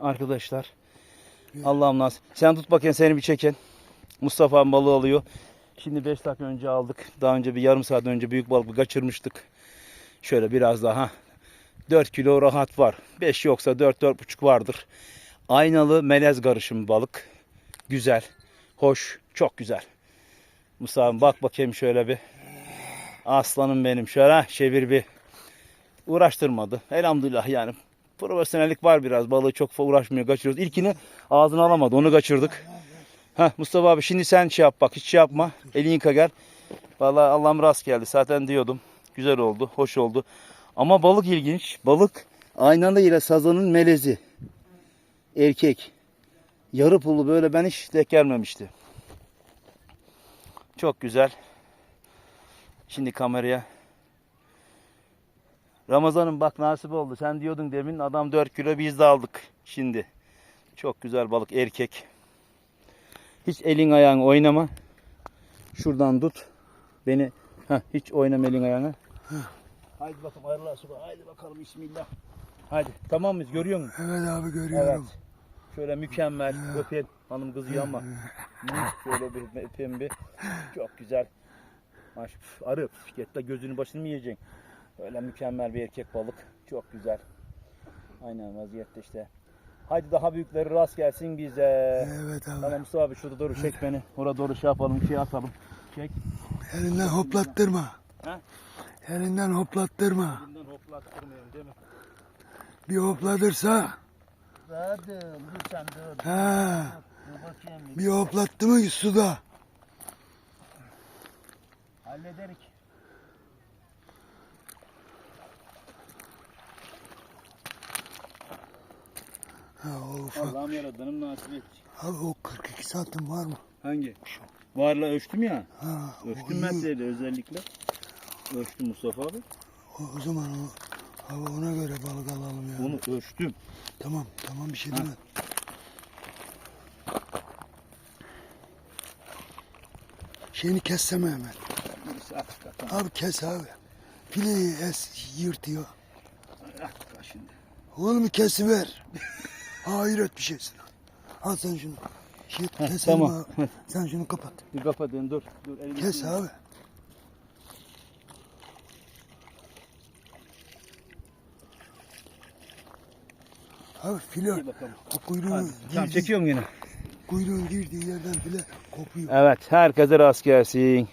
arkadaşlar. Allah'ım nasip. Sen tut bakayım seni bir çeken. Mustafa balığı alıyor. Şimdi 5 dakika önce aldık. Daha önce bir yarım saat önce büyük balık kaçırmıştık. Şöyle biraz daha. 4 kilo rahat var. 5 yoksa 4-4,5 vardır. Aynalı melez karışım balık. Güzel. Hoş. Çok güzel. Mustafa bak bakayım şöyle bir. Aslanım benim. Şöyle çevir bir. Uğraştırmadı. Elhamdülillah yani. Profesyonellik var biraz. Balığı çok uğraşmıyor. Kaçırıyoruz. İlkini ağzına alamadı. Onu kaçırdık. Heh, Mustafa abi şimdi sen şey yap bak. Hiç şey yapma. Elini yıka gel. Vallahi Allah'ım rast geldi. Zaten diyordum. Güzel oldu. Hoş oldu. Ama balık ilginç. Balık aynı anda ile sazanın melezi. Erkek. Yarı pulu böyle ben hiç denk gelmemişti. Çok güzel. Şimdi kameraya. Ramazan'ım bak nasip oldu. Sen diyordun demin adam 4 kilo biz de aldık şimdi. Çok güzel balık erkek. Hiç elin ayağın oynama. Şuradan tut. Beni Heh, hiç oynama elin ayağını. Haydi bakalım hayırlı olsun. Haydi bakalım bismillah. Haydi tamam mıyız görüyor musun? Evet abi Evet. görüyorum. Şöyle mükemmel. Öpeyim. Hanım kızıyor ama. Şöyle bir öpeyim bir. Çok güzel. Maş, püf, arı. de gözünü başını mı yiyeceksin? Öyle mükemmel bir erkek balık. Çok güzel. Aynen vaziyette işte. Haydi daha büyükleri rast gelsin bize. Evet abi. Tamam Mustafa abi şurada doğru çek beni. Orada doğru şey yapalım, şey atalım. Çek. Elinden hoplattırma. Ha? Elinden hoplattırma. Bundan hoplattırmayalım değil mi? Bir hoplatırsa Hadi dur sen dur. bakayım. bir hoplattı mı suda. Hallederik. Ha, o ufak. Allah'ım yaradanım nasip et. Abi o 42 santim var mı? Hangi? Varla ölçtüm ya. Ha, Ölçtüm iyi. metreyle özellikle. Ölçtüm Mustafa abi. o, o zaman o, abi ona göre balık alalım ya. Onu ölçtüm. Tamam tamam bir şey Ha. demem. Şeyini kesseme hemen. At. Abi kes abi. Fileyi es yırtıyor. At şimdi. Oğlum kesiver. Hayret bir şeysin. Al sen şunu. Şey, Heh, keselim tamam. abi. Sen şunu kapat. Bir kapatın dur. Dur Kes abi. Abi filo o kuyruğun. Tamam çekiyorum yine. kuyruğun girdiği yerden file kopuyor. Evet herkese rast gelsin.